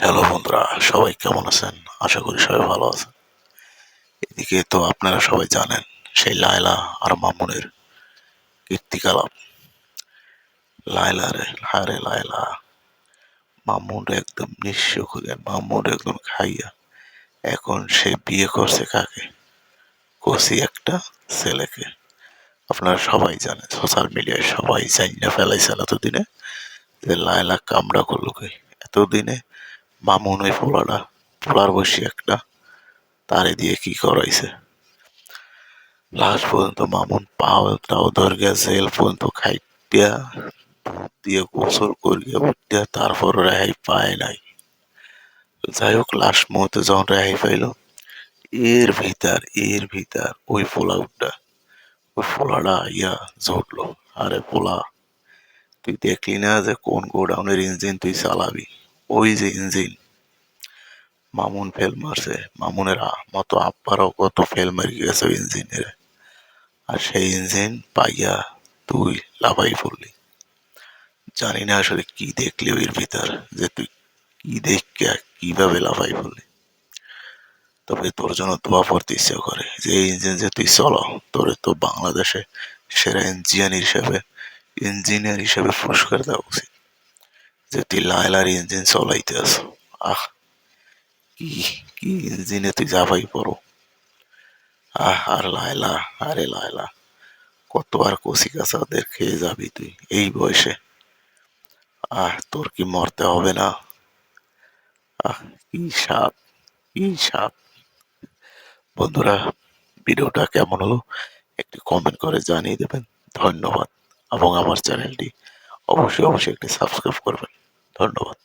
Hello বন্ধুরা, সবাই কেমন আছেন? আশা করি সবাই ভালো আছেন। এদিকে তো আপনারা সবাই জানেন, সেই লায়লা আর মামুনের কীর্তিকলাপ। লায়লা রে হারে লায়লা। মামুন একদম নিঃস্ব মামুন একদম খাইয়া। এখন সে বিয়ে করছে কাকে? কষি একটা ছেলেকে। আপনারা সবাই জানেন, সোশ্যাল মিডিয়ায় সবাই জানিয়ে ফেলাইছেন এতদিনে যে লায়লা কামড়া করল এতদিনে মামুন ওই পোলাটা পোলার বসি একটা, তারে দিয়ে কি করাইছে? লাস্ট পর্যন্ত মামুন পাও টাও ধরে জেল পর্যন্ত খাইটিয়া দুধ দিয়ে গোসল করিয়া উঠিয়া, তারপর রেহাই পায় নাই। যাই হোক লাস্ট মুহূর্তে যখন রেহাই পাইল, এর ভিতর এর ভিতর ওই পোলা উঠটা ওই পোলাটা ইয়া জড়লো আরে পোলা, তুই দেখলি না যে কোন গোডাউনের ইঞ্জিন তুই চালাবি? ওই যে ইঞ্জিন। মামুন ফেল মারছে। মামুনের মতো আব্বারও কত ফেল মারি গেছে ওই ইঞ্জিনের। আর সেই ইঞ্জিন পাইয়া তুই লাফাই পড়লি। জানি না আসলে কি দেখলি ওর ভিতর, যে তুই কি দেখে কীভাবে লাফাই পড়লি। তবে তোর জন্য দোয়া পড়তে ইচ্ছা করে, যে ইঞ্জিন যে তুই চলো, তোর তো বাংলাদেশে সেরা ইঞ্জিনিয়ার হিসেবে ইঞ্জিনিয়ার হিসেবে পুরস্কার দেওয়া উচিত। যে তুই লায়লার ইঞ্জিন চলাইতে আস আহ, কি কি ইঞ্জিনে তুই যাবাই পড়ো আহ, আর লায়লা, আরে লায়লা কত আর কচি কাঁচাদের খেয়ে যাবি তুই এই বয়সে। আহ, তোর কি মরতে হবে না? আহ, কি সাপ কি সাপ। বন্ধুরা, ভিডিওটা কেমন হলো একটি কমেন্ট করে জানিয়ে দেবেন। ধন্যবাদ। এবং আমার চ্যানেলটি অবশ্যই অবশ্যই একটি সাবস্ক্রাইব করবেন। ধন্যবাদ।